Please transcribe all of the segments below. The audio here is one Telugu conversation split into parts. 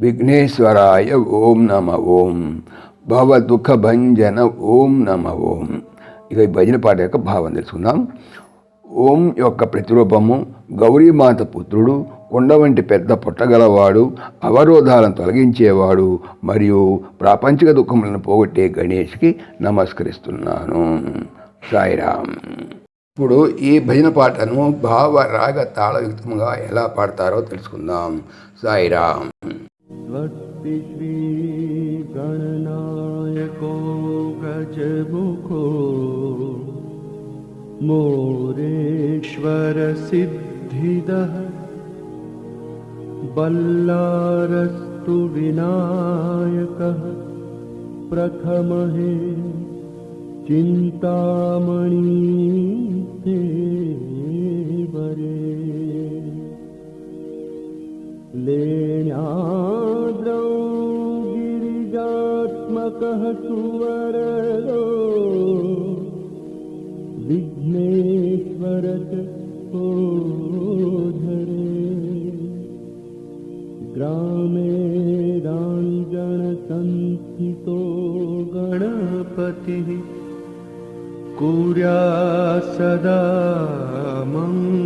విఘ్నేశ్వరాయ ఓం నమ ఓం భవ దుఃఖ భంజన ఓం నమ ఓం ఇక ఈ భజన పాట యొక్క భావం తెలుసుకుందాం. ఓం యొక్క ప్రతిరూపము గౌరీమాత పుత్రుడు కొండ వంటి పెద్ద పుట్టగలవాడు అవరోధాలను తొలగించేవాడు మరియు ప్రాపంచిక దుఃఖములను పోగొట్టే గణేష్కి నమస్కరిస్తున్నాను. సాయిరామ్. ఇప్పుడు ఈ భజన పాటను భావ రాగ తాళయుక్తంగా ఎలా పాడతారో తెలుసుకుందాం. సాయిరామ్. श्रीगणनायको गजमुखो मोरेश्वरसिद्धिदः बल्लारस्तु विनायकः प्रथमहे चिन्तामणि कह सुवर विघ्नेश्वरत विघ्नेश्वर धरे ग्रामे राजसन्थितो गणपतिः। कुर्या सदा मङ्ग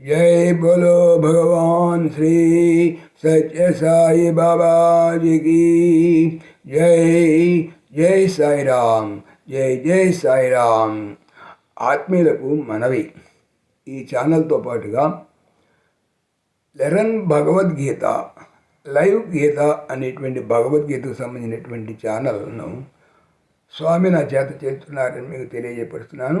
जय बोलो भगवान श्री सत्य साई बाबा जी की जय జై సాయిరామ్ జై జై సాయిరామ్ ఆత్మీయులకు మనవి ఈ ఛానల్తో పాటుగా లెరన్ భగవద్గీత లైవ్ గీత అనేటువంటి భగవద్గీతకు సంబంధించినటువంటి ఛానల్ను స్వామి నా చేత చేస్తున్నారని మీకు తెలియజేపరుస్తున్నాను